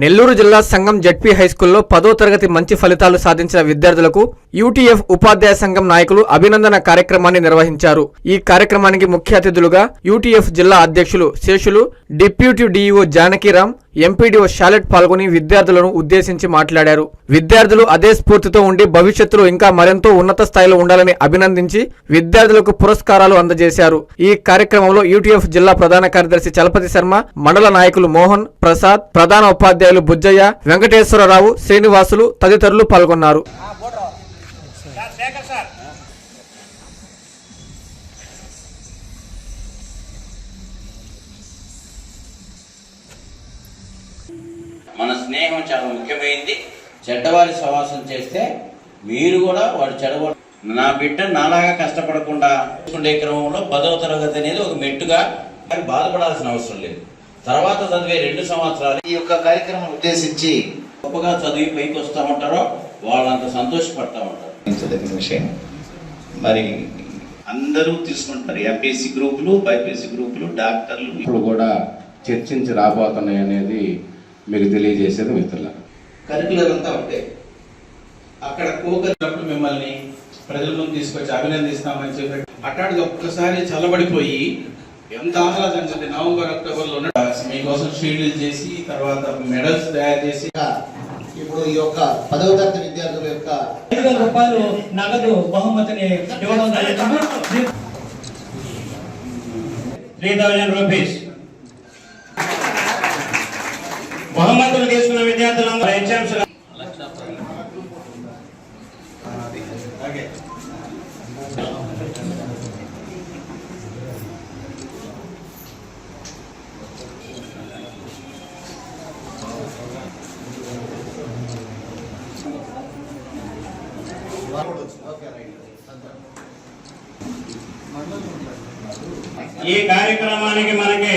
నెల్లూరు జిల్లా సంఘం జడ్పీ హైస్కూల్లో పదో తరగతి మంచి ఫలితాలు సాధించిన విద్యార్థులకు యూటీఎఫ్ ఉపాధ్యాయ సంఘం నాయకులు అభినందన కార్యక్రమాన్ని నిర్వహించారు. ఈ కార్యక్రమానికి ముఖ్య అతిథులుగా యూటీఎఫ్ జిల్లా అధ్యక్షులు Seshulu deputy DEO Janakiram MPDO Shalet పాల్గొని విద్యార్థులను ఉద్దేశించి మాట్లాడారు. విద్యార్థులు అదే స్ఫూర్తితో ఉండి భవిష్యత్తులో ఇంకా మరెంతో ఉన్నత స్థాయిలో ఉండాలని అభినందించి విద్యార్థులకు పురస్కారాలు అందజేశారు. ఈ కార్యక్రమంలో యూటీఎఫ్ జిల్లా ప్రధాన కార్యదర్శి చలపతి శర్మ మండల నాయకులు మోహన్ ప్రసాద్ ప్రధాన ఉపాధ్యాయులు బుజ్జయ్య వెంకటేశ్వరరావు శ్రీనివాసులు తదితరులు పాల్గొన్నారు. మన స్నేహం చాలా ముఖ్యమైనది చెడ్డవారి సహవాసం చేస్తే మీరు కూడా వాడు చెడగొ నా బిడ్డ నాలాగా కష్టపడకుండా ఉండే క్రమంలో పదవ తరగతి అనేది ఒక మెట్టుగా బాధపడాల్సిన అవసరం లేదు. తర్వాత చదివే రెండు సంవత్సరాలు ఈ యొక్క కార్యక్రమం ఉద్దేశించి గొప్పగా చదివి పైకి వస్తూ ఉంటారో వాళ్ళంత సంతోషపడతా ఉంటారు. విషయం. మరి అందరూ తీసుకుంటారు. ఎంపీసీ గ్రూపులు బైపీసీ గ్రూపులు డాక్టర్లు. ఇప్పుడు కూడా చర్చించి రాబోతున్నాయి అనేది మీకు తెలియజేసేది మిత్రులారా. కరికులర్ అంతా ఒకటే. అక్కడ కోకరినప్పుడు మిమ్మల్ని ప్రజల ముందు తీసుకొచ్చి అభినందిస్తామని చెప్పి అట్లాంటిది ఒక్కసారి చల్లబడిపోయి ఎంత ఆహ్లాదంగా నవంబర్ అక్టోబర్లో మీకోసం షీల్డ్లు చేసి తర్వాత మెడల్స్ తయారు చేసి. ఇప్పుడు ఈ యొక్క పదవ తరగతి విద్యార్థుల యొక్క ఐదు వేల రూపాయలు నగదు బహుమతిని ఇవ్వడం జరుగుతుంది త్రీ థౌజండ్ రూపీస్ విద్యార్థులందరూ ఎగ్జామ్స్ ఈ కార్యక్రమానికి మనకి